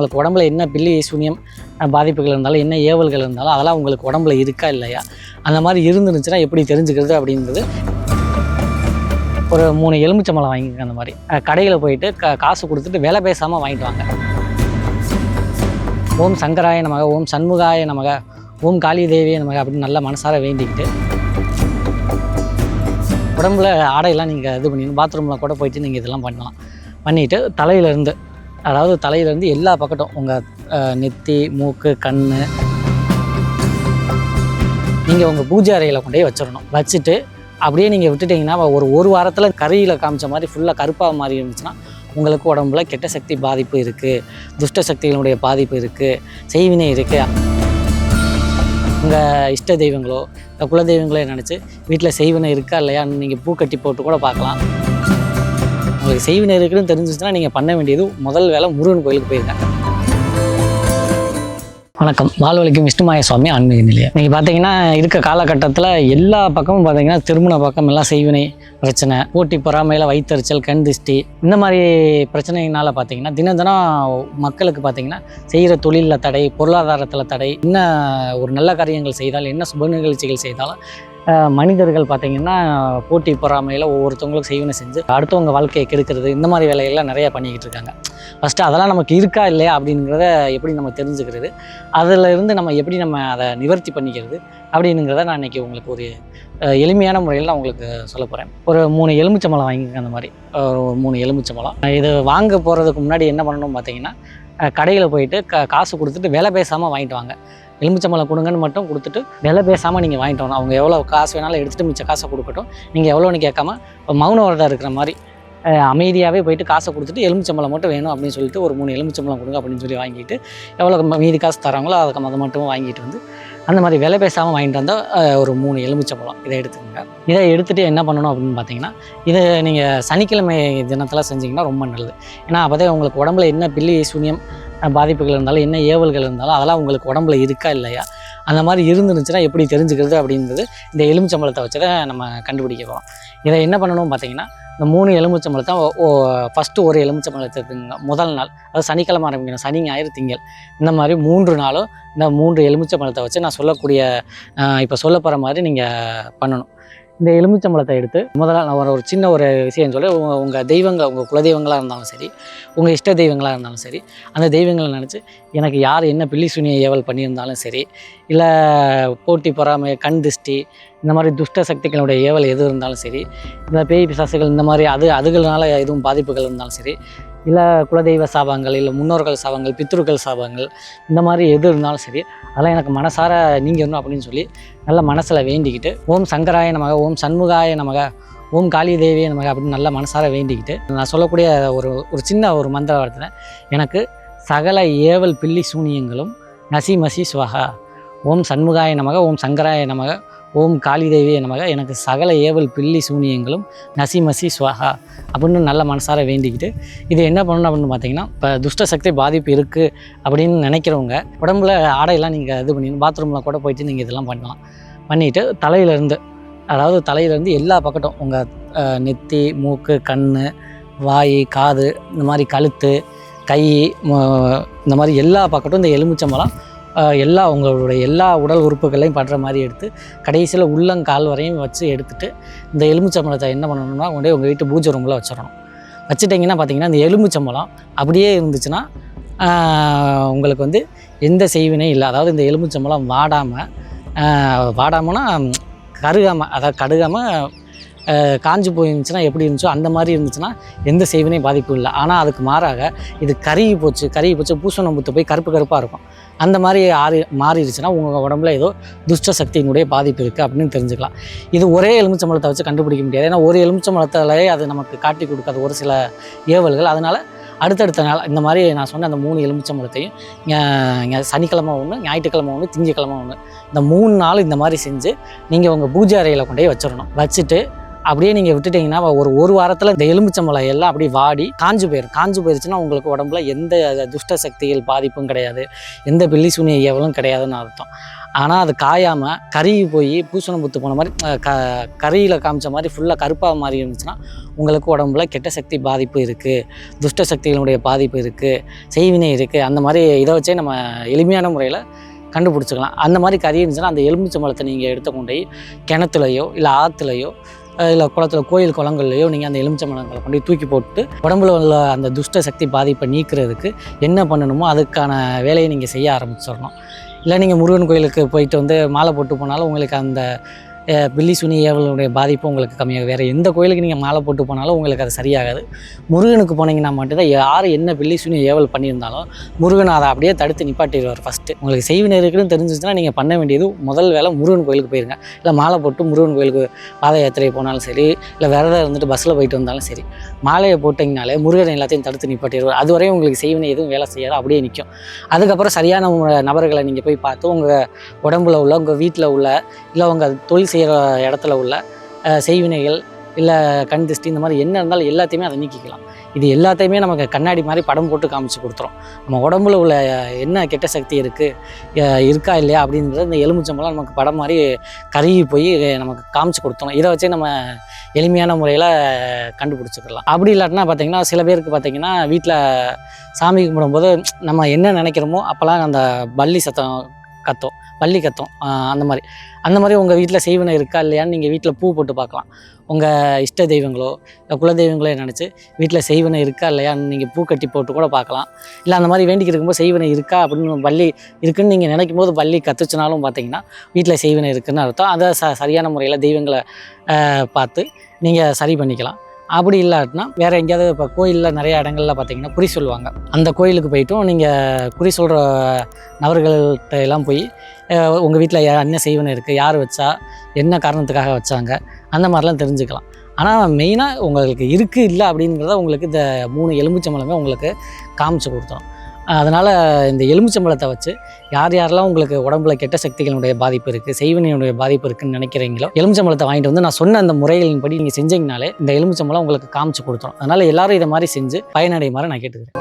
உங்களுக்கு உடம்புல என்ன பில்லி சூன்யம் பாதிப்புகள் இருந்தாலும் என்ன ஏவல்கள் இருந்தாலும் அதெல்லாம் உங்களுக்கு உடம்புல இருக்கா இல்லையா? அந்த மாதிரி இருந்துருந்துச்சுன்னா எப்படி தெரிஞ்சுக்கிறது அப்படின்றது ஒரு மூணு எலுமிச்சம்பழம் வாங்கிக்கங்க அந்த மாதிரி. கடையில் போயிட்டு க காசு கொடுத்துட்டு விலை பேசாமல் வாங்கிட்டு வாங்க. ஓம் சங்கராய நமக ஓம் சண்முகாய நமக ஓம் காளி தேவிய நமக அப்படின்னு நல்லா மனசார வேண்டிக்கிட்டு உடம்புல ஆடையெல்லாம் நீங்கள் இது பண்ணிக்கணும். பாத்ரூமில் கூட போயிட்டு நீங்கள் இதெல்லாம் பண்ணலாம். பண்ணிவிட்டு தலையிலேருந்து அதாவது தலையிலேருந்து எல்லா பக்கட்டும் உங்கள் நெத்தி மூக்கு கண் நீங்கள் உங்கள் பூஜை அறையில் கொண்டு போய் வச்சிடணும். வச்சுட்டு அப்படியே நீங்கள் விட்டுட்டீங்கன்னா ஒரு ஒரு வாரத்தில் கறியில் காமிச்ச மாதிரி ஃபுல்லாக கருப்பாக மாதிரி இருந்துச்சுன்னா உங்களுக்கு உடம்புல கெட்ட சக்தி பாதிப்பு இருக்குது துஷ்ட சக்திகளுடைய பாதிப்பு இருக்குது செய்வினை இருக்குது உங்கள் இஷ்ட தெய்வங்களோ இந்த குல தெய்வங்களோ நினச்சி வீட்டில் செய்வினை இருக்கா இல்லையான்னு நீங்கள் பூ கட்டி போட்டு கூட பார்க்கலாம். உங்களுக்கு செய்வினை இருக்குன்னு தெரிஞ்சிச்சுன்னா நீங்கள் பண்ண வேண்டியது முதல் வேலை முருகன் கோயிலுக்கு போயிருக்காங்க. வணக்கம். வாழ்வழிக்கும் விஷ்ணுமாய சுவாமி ஆன்மீக நிலையம் நீங்கள் பார்த்தீங்கன்னா இருக்க காலகட்டத்தில் எல்லா பக்கமும் பார்த்தீங்கன்னா திருமண பக்கம் எல்லாம் செய்வினை பிரச்சனை போட்டி பொறாமையில் வைத்தறிச்சல் கண் திஷ்டி இந்த மாதிரி பிரச்சனையினால பார்த்தீங்கன்னா தினம் தினம் மக்களுக்கு பார்த்தீங்கன்னா செய்கிற தொழிலில் தடை பொருளாதாரத்தில் தடை என்ன ஒரு நல்ல காரியங்கள் செய்தால் என்ன சுப நிகழ்ச்சிகள் செய்தாலும் மனிதர்கள் பார்த்தீங்கன்னா போட்டி பொறாமையில் ஒவ்வொருத்தவங்களுக்கும் செய்வனை செஞ்சு அடுத்தவங்க வாழ்க்கையை கெடுக்கிறது இந்த மாதிரி வேலையெல்லாம் நிறையா பண்ணிக்கிட்டு இருக்காங்க. ஃபஸ்ட்டு அதெல்லாம் நமக்கு இருக்கா இல்லையா அப்படிங்கிறத எப்படி நம்ம தெரிஞ்சுக்கிறது அதில் இருந்து நம்ம எப்படி நம்ம அதை நிவர்த்தி பண்ணிக்கிறது அப்படிங்கிறத நான் இன்றைக்கி உங்களுக்கு ஒரு எளிமையான முறையில் நான் உங்களுக்கு சொல்ல போகிறேன் ஒரு மூணு எலுமிச்சம்பழம் வாங்கிக்கங்க அந்த மாதிரி. ஒரு மூணு எலுமிச்சம்பழம். இது வாங்க போகிறதுக்கு முன்னாடி என்ன பண்ணணும் பார்த்தீங்கன்னா கடையில் போயிட்டு க காசு கொடுத்துட்டு விலை பேசாமல் வாங்கிட்டு வாங்க. எலுமிச்சம்பழம் கொடுங்கன்னு மட்டும் கொடுத்துட்டு விலை பேசாமல் நீங்கள் வாங்கிட்டு வரணும். அவங்க எவ்வளோ காசு வேணாலும் எடுத்துகிட்டு மிச்ச காசை கொடுக்கட்டும். நீங்கள் எவ்வளோன்னு கேட்காம மௌன வரதாக இருக்கிற மாதிரி அமைதியாகவே போயிட்டு காசை கொடுத்துட்டு எலுமிச்சம்பழம் மட்டும் வேணும் அப்படின்னு சொல்லிட்டு ஒரு மூணு எலுமிச்சம்பழம் கொடுங்க அப்படின்னு சொல்லி வாங்கிட்டு எவ்வளோ மீதி காசு தராங்களோ அதுக்கு அதை மட்டும் வாங்கிட்டு வந்து அந்த மாதிரி விலை பேசாமல் வாங்கிட்டு வந்தால் ஒரு மூணு எலுமிச்சம்பழம். இதை எடுத்துக்கோங்க. இதை எடுத்துகிட்டு என்ன பண்ணணும் அப்படின்னு பார்த்தீங்கன்னா இதை நீங்கள் சனிக்கிழமை தினத்தில் செஞ்சீங்கன்னா ரொம்ப நல்லது. ஏன்னா அப்போதான் உங்களுக்கு உடம்புல என்ன பில்லி சூன்யம் பாதிப்புகள் இருந்தாலும் என்ன ஏவல்கள் இருந்தாலும் அதெல்லாம் உங்களுக்கு உடம்புல இருக்கா இல்லையா? அந்த மாதிரி இருந்துருந்துச்சுன்னா எப்படி தெரிஞ்சுக்கிறது அப்படின்றது இந்த எலுமிச்சம்பழத்தை வச்சு தான் நம்ம கண்டுபிடிக்க போகிறோம் இதை என்ன பண்ணணும் பார்த்தீங்கன்னா இந்த மூணு எலுமிச்சம்பழத்தை ஃபஸ்ட்டு ஒரு எலுமிச்சம்பழத்தை எடுத்துங்க முதல் நாள் அதாவது சனிக்கிழமை ஆரம்பிக்கணும் சனி ஞாயிறு திங்கள் இந்த மாதிரி மூன்று நாளும் இந்த மூன்று எலுமிச்சம்பழத்தை வச்சு நான் சொல்லக்கூடிய இப்போ சொல்ல போகிற மாதிரி நீங்கள் பண்ணணும். இந்த எலுமிச்சம்பழத்தை எடுத்து முதல்ல நான் ஒரு ஒரு சின்ன ஒரு விஷயம் சொல்லி உங்கள் தெய்வங்கள் உங்கள் குலதெய்வங்களாக இருந்தாலும் சரி உங்கள் இஷ்ட தெய்வங்களாக இருந்தாலும் சரி அந்த தெய்வங்களை நினச்சி எனக்கு யார் என்ன பில்லி சுனிய ஏவல் பண்ணியிருந்தாலும் சரி இல்லை போட்டி பொறாமை கண் திருஷ்டி இந்த மாதிரி துஷ்ட சக்திகளுடைய ஏவல் எது இருந்தாலும் சரி இந்த பேய் பிசாசுகள் இந்த மாதிரி அது அதுகளால எதுவும் பாதிப்புகள் இருந்தாலும் சரி இல்லை குலதெய்வ சாபங்கள் இல்லை முன்னோர்கள் சாபங்கள் பித்ருக்கள் சாபங்கள் இந்த மாதிரி எது இருந்தாலும் சரி அதெல்லாம் எனக்கு மனசார நீங்கணும் அப்படின்னு சொல்லி நல்ல மனசில் வேண்டிக்கிட்டு ஓம் சங்கராய நமக ஓம் சண்முகாய நமக ஓம் காளி தேவிய நமக அப்படின்னு நல்லா மனசார வேண்டிக்கிட்டு நான் சொல்லக்கூடிய ஒரு ஒரு சின்ன ஒரு மந்திர வார்த்தை எனக்கு சகல ஏவல் பில்லி சூனியங்களும் நசி மசி சுவகா. ஓம் சண்முகாய நமக ஓம் சங்கராய நமக ஓம் காளிதேவி நமக. எனக்கு சகல ஏவல் பில்லி சூனியங்களும் நசி மசி ஸ்வஹா அப்படின்னு நல்ல மனசார வேண்டிக்கிட்டு இது என்ன பண்ணணும் அப்படின்னு பார்த்தீங்கன்னா இப்போ துஷ்ட சக்தி பாதிப்பு இருக்குது அப்படின்னு நினைக்கிறவங்க உடம்புல ஆடையெல்லாம் நீங்கள் இது பண்ணிடணும் பாத்ரூமில் கூட போயிட்டு நீங்கள் இதெல்லாம் பண்ணலாம். பண்ணிவிட்டு தலையிலேருந்து அதாவது தலையிலேருந்து எல்லா பக்கட்டும் உங்கள் நெத்தி மூக்கு கண் வாய் காது இந்த மாதிரி கழுத்து கை இந்த மாதிரி எல்லா பக்கட்டும் இந்த எலுமிச்சம்பழம் எல்லா உங்களுடைய எல்லா உடல் உறுப்புகளையும் படுற மாதிரி எடுத்து கடைசியில் உள்ளங்கால் வரையும் வச்சு எடுத்துகிட்டு இந்த எலுமிச்சம்பழத்தை என்ன பண்ணணும்னா கொண்டு உங்கள் வீட்டு பூஜை ரூமில் வச்சிடணும். வச்சுட்டிங்கன்னா பார்த்தீங்கன்னா இந்த எலுமிச்சம்பழம் அப்படியே இருந்துச்சுன்னா உங்களுக்கு வந்து எந்த செய்வினையும் இல்லை. அதாவது இந்த எலுமிச்சம்பழம் வாடாமல் வாடாமன்னா கருகாமல் அதாவது கடுகாமல் காஞ்சு போயிருந்துச்சுன்னா எப்படி இருந்துச்சோ அந்த மாதிரி இருந்துச்சுன்னா எந்த செய்வினையும் பாதிப்பு இல்லை ஆனால் அதுக்கு மாறாக இது கருகி போச்சு கருகி போச்சு பூசணம் புத்து போய் கருப்பு கருப்பாக இருக்கும். அந்த மாதிரி ஆறி மாறிடுச்சுன்னா உங்கள் உடம்புல ஏதோ துஷ்ட சக்தியினுடைய பாதிப்பு இருக்குது அப்படின்னு தெரிஞ்சுக்கலாம். இது ஒரே எலுமிச்சம்பழத்தை வச்சு கண்டுபிடிக்க முடியாது. ஏன்னா ஒரு எலுமிச்சம்பழத்திலே அது நமக்கு காட்டி கொடுக்காது ஒரு சில ஏவல்கள். அதனால் அடுத்தடுத்த நாள் இந்த மாதிரி நான் சொன்ன அந்த மூணு எலுமிச்சம்பழத்தையும் சனிக்கிழமை ஒன்று ஞாயிற்றுக்கிழமை ஒன்று திங்கக்கிழமை ஒன்று இந்த மூணு நாள் இந்த மாதிரி செஞ்சு நீங்கள் உங்கள் பூஜை அறையில் கொண்டு போய் வச்சிடணும். வச்சுட்டு அப்படியே நீங்கள் விட்டுட்டீங்கன்னா ஒரு ஒரு வாரத்தில் இந்த எலுமிச்சம்பழம் எல்லாம் அப்படியே வாடி காஞ்சு போயிடும் காஞ்சு போயிருச்சுன்னா உங்களுக்கு உடம்புல எந்த துஷ்ட சக்திகள் பாதிப்பும் கிடையாது. எந்த பில்லி சூனிய ஏவலும் கிடையாதுன்னு அர்த்தம். ஆனால் அது காயாமல் கருகி போய் பூசணம் புத்து போன மாதிரி க கறியில் காமிச்ச மாதிரி ஃபுல்லாக கருப்பாக மாதிரி இருந்துச்சுன்னா உங்களுக்கு உடம்புல கெட்ட சக்தி பாதிப்பு இருக்குது துஷ்ட சக்திகளுடைய பாதிப்பு இருக்குது செய்வினை இருக்குது அந்த மாதிரி இதை வச்சே நம்ம எளிமையான முறையில் கண்டுபிடிச்சிக்கலாம். அந்த மாதிரி கறி இருந்துச்சுன்னா அந்த எலுமிச்சம்பழத்தை நீங்கள் எடுத்து கொண்டு போய் கிணத்துலையோ இல்லை ஆற்றுலையோ இல்லை குளத்துல கோயில் குளங்கள்லையோ நீங்கள் அந்த எலுமிச்சம்பழங்களை கொண்டு தூக்கி போட்டு உடம்புல உள்ள அந்த துஷ்ட சக்தி பாதிப்பை நீக்கிறதுக்கு என்ன பண்ணணுமோ அதுக்கான வேலையை நீங்கள் செய்ய ஆரம்பிச்சிடணும். இல்லை நீங்கள் முருகன் கோயிலுக்கு போயிட்டு வந்து மாலை போட்டு போனாலும் உங்களுக்கு அந்த பில்லி சுனி ஏவலுடைய பாதிப்பு உங்களுக்கு கம்மியாக வேறு எந்த கோயிலுக்கு நீங்கள் மாலை போட்டு போனாலும் உங்களுக்கு அது சரியாகாது. முருகனுக்கு போனீங்கன்னா மட்டும்தான் யார் என்ன பில்லி சுனி ஏவல் பண்ணியிருந்தாலும் முருகன் அதை அப்படியே தடுத்து நிப்பாட்டிடுவார் ஃபஸ்ட்டு உங்களுக்கு செய்வினை இருக்குன்னு தெரிஞ்சிச்சுன்னா நீங்கள் பண்ண வேண்டியது முதல் வேலை முருகன் கோயிலுக்கு போயிருங்க. இல்லை மாலை போட்டு முருகன் கோயிலுக்கு பாத யாத்திரை போனாலும் சரி இல்லை விரதம் இருந்துட்டு பஸ்ஸில் போயிட்டு வந்தாலும் சரி மாலையை போட்டிங்கனாலே முருகன் எல்லாத்தையும் தடுத்து நிப்பாட்டிடுவார். அதுவரையும் உங்களுக்கு செய்வினை எதுவும் வேலை செய்யாது அப்படியே நிற்கும் அதுக்கப்புறம் சரியான நபர்களை நீங்கள் போய் பார்த்து உங்கள் உடம்புல உள்ள உங்கள் வீட்டில் உள்ள இல்லை உங்கள் தொழில் செய்கிற இடத்துல உள்ள செய்வினைகள் இல்லை கண் திருஷ்டி இந்த மாதிரி என்ன இருந்தாலும் எல்லாத்தையுமே அதை நீக்கிக்கலாம். இது எல்லாத்தையுமே நமக்கு கண்ணாடி மாதிரி படம் போட்டு காமிச்சு கொடுத்துரும். நம்ம உடம்புல உள்ள என்ன கெட்ட சக்தி இருக்குது இருக்கா இல்லையா அப்படின்றத இந்த எலுமிச்சம்பழம் நமக்கு படம் மாதிரி கருகி போய் நமக்கு காமிச்சு கொடுத்துரும். இதை வச்சே நம்ம எளிமையான முறையில் கண்டுபிடிச்சிக்கலாம். அப்படி இல்லாட்டினா பார்த்தீங்கன்னா சில பேருக்கு பார்த்தீங்கன்னா வீட்டில் சாமி கும்பிடும்போது நம்ம என்ன நினைக்கிறோமோ அப்போல்லாம் அந்த பள்ளி சத்தம் கத்தும் வள்ளி கத்தும் அந்த மாதிரி. அந்த மாதிரி உங்கள் வீட்டில் செய்வனை இருக்கா இல்லையான்னு நீங்கள் வீட்டில் பூ போட்டு பார்க்கலாம் உங்கள் இஷ்ட தெய்வங்களோ இல்லை குல தெய்வங்களோ நினச்சி வீட்டில் செய்வனை இருக்கா இல்லையான்னு நீங்கள் பூ கட்டி போட்டு கூட பார்க்கலாம் இல்லை அந்த மாதிரி வேண்டிக்கிட்டு இருக்கும்போது செய்வனை இருக்கா? அப்படின்னு வள்ளி இருக்குன்னு நீங்கள் நினைக்கும் போது வள்ளி கத்துச்சுனாலும் பார்த்தீங்கன்னா வீட்டில் செய்வனை இருக்குன்னு அர்த்தம். அதை ச சரியான முறையில் தெய்வங்களை பார்த்து நீங்கள் சரி பண்ணிக்கலாம். அப்படி இல்லாட்டினா வேறு எங்கேயாவது இப்போ கோயிலில் நிறைய இடங்கள்ல பார்த்தீங்கன்னா குறி சொல்லுவாங்க. அந்த கோயிலுக்கு போயிட்டும் நீங்கள் குறி சொல்கிற நபர்கள்ட்ட எல்லாம் போய் உங்கள் வீட்டில் என்ன செய்வன இருக்குது யார் வச்சா என்ன காரணத்துக்காக வச்சாங்க அந்த மாதிரிலாம் தெரிஞ்சுக்கலாம். ஆனால் மெயினாக உங்களுக்கு இருக்குது இல்லை அப்படிங்கிறத உங்களுக்கு இந்த மூணு எலும்புச்சம்பளமே உங்களுக்கு காமிச்சு கொடுத்தோம் அதனால் இந்த எலுமிச்சம்பழத்தை வச்சு யார் யாரெல்லாம் உங்களுக்கு உடம்புல கெட்ட சக்திகளுடைய பாதிப்பு இருக்குது செய்வினையுடைய பாதிப்பு இருக்குன்னு நினைக்கிறீங்களோ எலுமிச்சம்பழத்தை வாங்கிட்டு வந்து நான் சொன்ன அந்த முறைகளின்படி நீங்கள் செஞ்சீங்கனாலே இந்த எலுமிச்சம்பழம் உங்களுக்கு காமிச்சு கொடுத்துரும். அதனால் எல்லாரும் இதை மாதிரி செஞ்சு பயனடையுமாறு நான் கேட்டுக்கிறேன்.